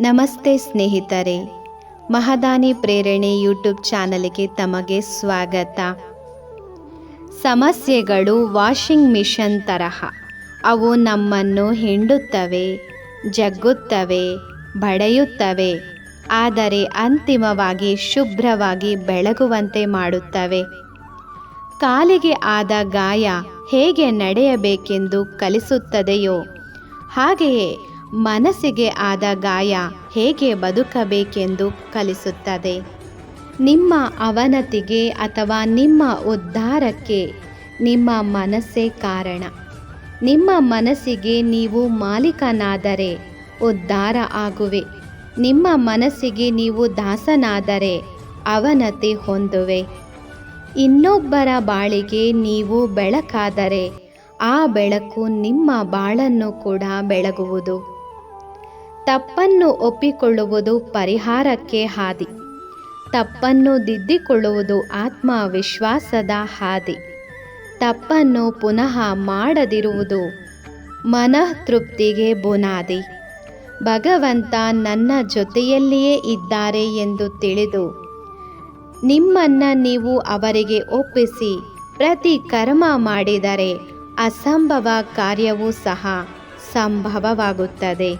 ನಮಸ್ತೆ ಸ್ನೇಹಿತರೆ. ಮಹದಾನಿ ಪ್ರೇರಣೆ ಯೂಟ್ಯೂಬ್ ಚಾನಲ್ಗೆ ತಮಗೆ ಸ್ವಾಗತ. ಸಮಸ್ಯೆಗಳು ವಾಷಿಂಗ್ ಮಿಷನ್ ತರಹ. ಅವು ನಮ್ಮನ್ನು ಹಿಂಡುತ್ತವೆ, ಜಗ್ಗುತ್ತವೆ, ಬಡೆಯುತ್ತವೆ, ಆದರೆ ಅಂತಿಮವಾಗಿ ಶುಭ್ರವಾಗಿ ಬೆಳಗುವಂತೆ ಮಾಡುತ್ತವೆ. ಕಾಲಿಗೆ ಆದ ಗಾಯ ಹೇಗೆ ನಡೆಯಬೇಕೆಂದು ಕಲಿಸುತ್ತದೆಯೋ ಹಾಗೆಯೇ ಮನಸ್ಸಿಗೆ ಆದ ಗಾಯ ಹೇಗೆ ಬದುಕಬೇಕೆಂದು ಕಲಿಸುತ್ತದೆ. ನಿಮ್ಮ ಅವನತಿಗೆ ಅಥವಾ ನಿಮ್ಮ ಉದ್ಧಾರಕ್ಕೆ ನಿಮ್ಮ ಮನಸ್ಸೇ ಕಾರಣ. ನಿಮ್ಮ ಮನಸ್ಸಿಗೆ ನೀವು ಮಾಲೀಕನಾದರೆ ಉದ್ಧಾರ ಆಗುವೆ. ನಿಮ್ಮ ಮನಸ್ಸಿಗೆ ನೀವು ದಾಸನಾದರೆ ಅವನತಿ ಹೊಂದುವೆ. ಇನ್ನೊಬ್ಬರ ಬಾಳಿಗೆ ನೀವು ಬೆಳಕಾದರೆ ಆ ಬೆಳಕು ನಿಮ್ಮ ಬಾಳನ್ನು ಕೂಡ ಬೆಳಗುವುದು. ತಪ್ಪನ್ನು ಒಪ್ಪಿಕೊಳ್ಳುವುದು ಪರಿಹಾರಕ್ಕೆ ಹಾದಿ. ತಪ್ಪನ್ನು ದಿದ್ದಿಕೊಳ್ಳುವುದು ಆತ್ಮವಿಶ್ವಾಸದ ಹಾದಿ. ತಪ್ಪನ್ನು ಪುನಃ ಮಾಡದಿರುವುದು ಮನಃತೃಪ್ತಿಗೆ ಬುನಾದಿ. ಭಗವಂತ ನನ್ನ ಜೊತೆಯಲ್ಲಿಯೇ ಇದ್ದಾರೆ ಎಂದು ತಿಳಿದು, ನಿಮ್ಮನ್ನ ನೀವು ಅವರಿಗೆ ಒಪ್ಪಿಸಿ, ಪ್ರತಿ ಕರ್ಮ ಮಾಡಿದರೆ ಅಸಂಭವ ಕಾರ್ಯವೂ ಸಹ ಸಂಭವವಾಗುತ್ತದೆ.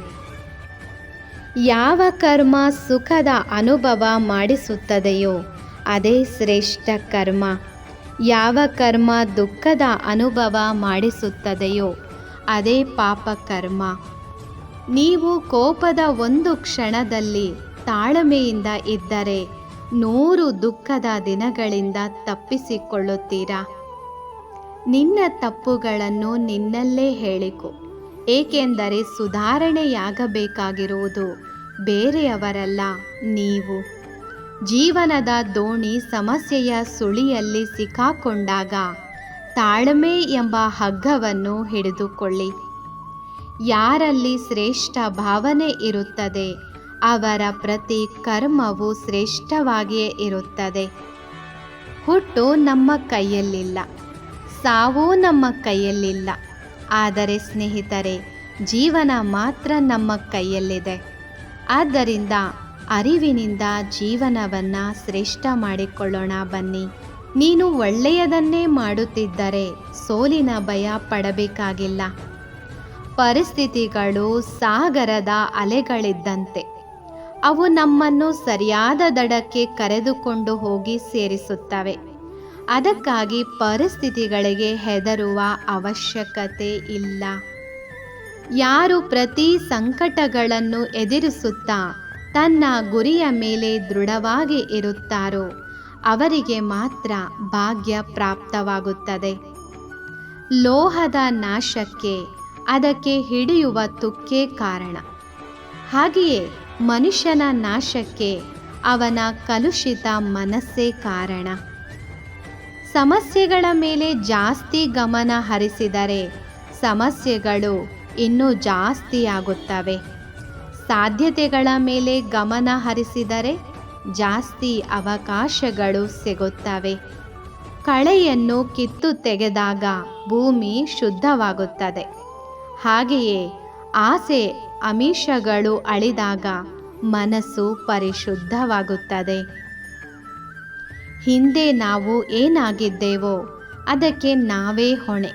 ಯಾವ ಕರ್ಮ ಸುಖದ ಅನುಭವ ಮಾಡಿಸುತ್ತದೆಯೋ, ಅದೇ ಶ್ರೇಷ್ಠ ಕರ್ಮ. ಯಾವ ಕರ್ಮ ದುಃಖದ ಅನುಭವ ಮಾಡಿಸುತ್ತದೆಯೋ, ಅದೇ ಪಾಪ ಕರ್ಮ. ನೀವು ಕೋಪದ ಒಂದು ಕ್ಷಣದಲ್ಲಿ ತಾಳ್ಮೆಯಿಂದ ಇದ್ದರೆ ನೂರು ದುಃಖದ ದಿನಗಳಿಂದ ತಪ್ಪಿಸಿಕೊಳ್ಳುತ್ತೀರಾ? ನಿನ್ನ ತಪ್ಪುಗಳನ್ನು ನಿನ್ನಲ್ಲೇ ಹೇಳಿಕೊ. ಏಕೆಂದರೆ ಸುಧಾರಣೆಯಾಗಬೇಕಾಗಿರುವುದು. ಬೇರೆಯವರಲ್ಲ, ನೀವು. ಜೀವನದ ದೋಣಿ ಸಮಸ್ಯೆಯ ಸುಳಿಯಲ್ಲಿ ಸಿಕ್ಕಾಕೊಂಡಾಗ ತಾಳ್ಮೆ ಎಂಬ ಹಗ್ಗವನ್ನು ಹಿಡಿದುಕೊಳ್ಳಿ. ಯಾರಲ್ಲಿ ಶ್ರೇಷ್ಠ ಭಾವನೆ ಇರುತ್ತದೆ, ಅವರ ಪ್ರತಿ ಕರ್ಮವು ಶ್ರೇಷ್ಠವಾಗಿಯೇ ಇರುತ್ತದೆ. ಹುಟ್ಟು ನಮ್ಮ ಕೈಯಲ್ಲಿಲ್ಲ, ಸಾವು ನಮ್ಮ ಕೈಯಲ್ಲಿಲ್ಲ. ಆದರೆ ಸ್ನೇಹಿತರೆ, ಜೀವನ ಮಾತ್ರ ನಮ್ಮ ಕೈಯಲ್ಲಿದೆ. ಆದ್ದರಿಂದ ಅರಿವಿನಿಂದ ಜೀವನವನ್ನು ಶ್ರೇಷ್ಠ ಮಾಡಿಕೊಳ್ಳೋಣ ಬನ್ನಿ. ನೀನು ಒಳ್ಳೆಯದನ್ನೇ ಮಾಡುತ್ತಿದ್ದರೆ ಸೋಲಿನ ಭಯ ಪಡಬೇಕಾಗಿಲ್ಲ. ಪರಿಸ್ಥಿತಿಗಳು ಸಾಗರದ ಅಲೆಗಳಿದ್ದಂತೆ. ಅವು ನಮ್ಮನ್ನು ಸರಿಯಾದ ದಡಕ್ಕೆ ಕರೆದುಕೊಂಡು ಹೋಗಿ ಸೇರಿಸುತ್ತವೆ. ಅದಕ್ಕಾಗಿ ಪರಿಸ್ಥಿತಿಗಳಿಗೆ ಹೆದರುವ ಅವಶ್ಯಕತೆ ಇಲ್ಲ. ಯಾರು ಪ್ರತಿ ಸಂಕಟಗಳನ್ನು ಎದುರಿಸುತ್ತಾ ತನ್ನ ಗುರಿಯ ಮೇಲೆ ದೃಢವಾಗಿ ಇರುತ್ತಾರೋ ಅವರಿಗೆ ಮಾತ್ರ ಭಾಗ್ಯ ಪ್ರಾಪ್ತವಾಗುತ್ತದೆ. ಲೋಹದ ನಾಶಕ್ಕೆ ಅದಕ್ಕೆ ಹಿಡಿಯುವ ತುಕ್ಕೆ ಕಾರಣ. ಹಾಗೆಯೇ ಮನುಷ್ಯನ ನಾಶಕ್ಕೆ ಅವನ ಕಲುಷಿತ ಮನಸ್ಸೇ ಕಾರಣ. ಸಮಸ್ಯೆಗಳ ಮೇಲೆ ಜಾಸ್ತಿ ಗಮನ ಹರಿಸಿದರೆ ಸಮಸ್ಯೆಗಳು ಇನ್ನೂ ಜಾಸ್ತಿಯಾಗುತ್ತವೆ ಸಾಧ್ಯತೆಗಳ ಮೇಲೆ ಗಮನ ಹರಿಸಿದರೆ ಜಾಸ್ತಿ ಅವಕಾಶಗಳು ಸಿಗುತ್ತವೆ. ಕಳೆಯನ್ನು ಕಿತ್ತು ತೆಗೆದಾಗ ಭೂಮಿ ಶುದ್ಧವಾಗುತ್ತದೆ. ಹಾಗೆಯೇ ಆಸೆ ಅಮಿಷಗಳು ಅಳಿದಾಗ ಮನಸ್ಸು ಪರಿಶುದ್ಧವಾಗುತ್ತದೆ. ಹಿಂದೆ ನಾವು ಏನಾಗಿದ್ದೇವೋ, ಅದಕ್ಕೆ ನಾವೇ ಹೊಣೆ.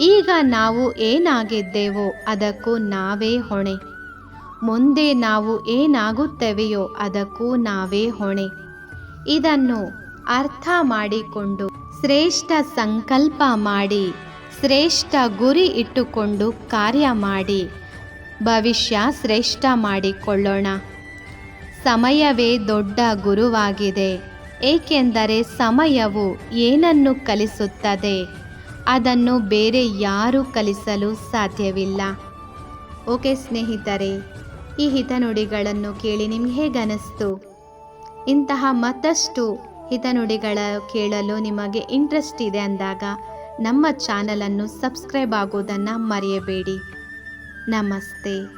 ಈಗ ನಾವು ಏನಾಗಿದ್ದೇವೋ, ಅದಕ್ಕೂ ನಾವೇ ಹೊಣೆ. ಮುಂದೆ ನಾವು ಏನಾಗುತ್ತೇವೆಯೋ, ಅದಕ್ಕೂ ನಾವೇ ಹೊಣೆ. ಇದನ್ನು ಅರ್ಥ ಮಾಡಿಕೊಂಡು, ಶ್ರೇಷ್ಠ ಸಂಕಲ್ಪ ಮಾಡಿ, ಶ್ರೇಷ್ಠ ಗುರಿ ಇಟ್ಟುಕೊಂಡು ಕಾರ್ಯ ಮಾಡಿ, ಭವಿಷ್ಯ ಶ್ರೇಷ್ಠ ಮಾಡಿಕೊಳ್ಳೋಣ. ಸಮಯವೇ ದೊಡ್ಡ ಗುರುವಾಗಿದೆ. ಏಕೆಂದರೆ ಸಮಯವು ಏನನ್ನು ಕಲಿಸುತ್ತದೆ, ಅದನ್ನು ಬೇರೆ ಯಾರೂ ಕಲಿಸಲು ಸಾಧ್ಯವಿಲ್ಲ. ಓಕೆ ಸ್ನೇಹಿತರೆ, ಈ ಹಿತನುಡಿಗಳನ್ನು ಕೇಳಿ ನಿಮ್ಗೆ ಹೇಗನಿಸ್ತು ಇಂತಹ ಮತ್ತಷ್ಟು ಹಿತನುಡಿಗಳ ಕೇಳಲು ನಿಮಗೆ ಇಂಟ್ರೆಸ್ಟ್ ಇದೆ ಅಂದಾಗ ನಮ್ಮ ಚಾನಲನ್ನು ಸಬ್ಸ್ಕ್ರೈಬ್ ಆಗೋದನ್ನು ಮರೆಯಬೇಡಿ. ನಮಸ್ತೆ.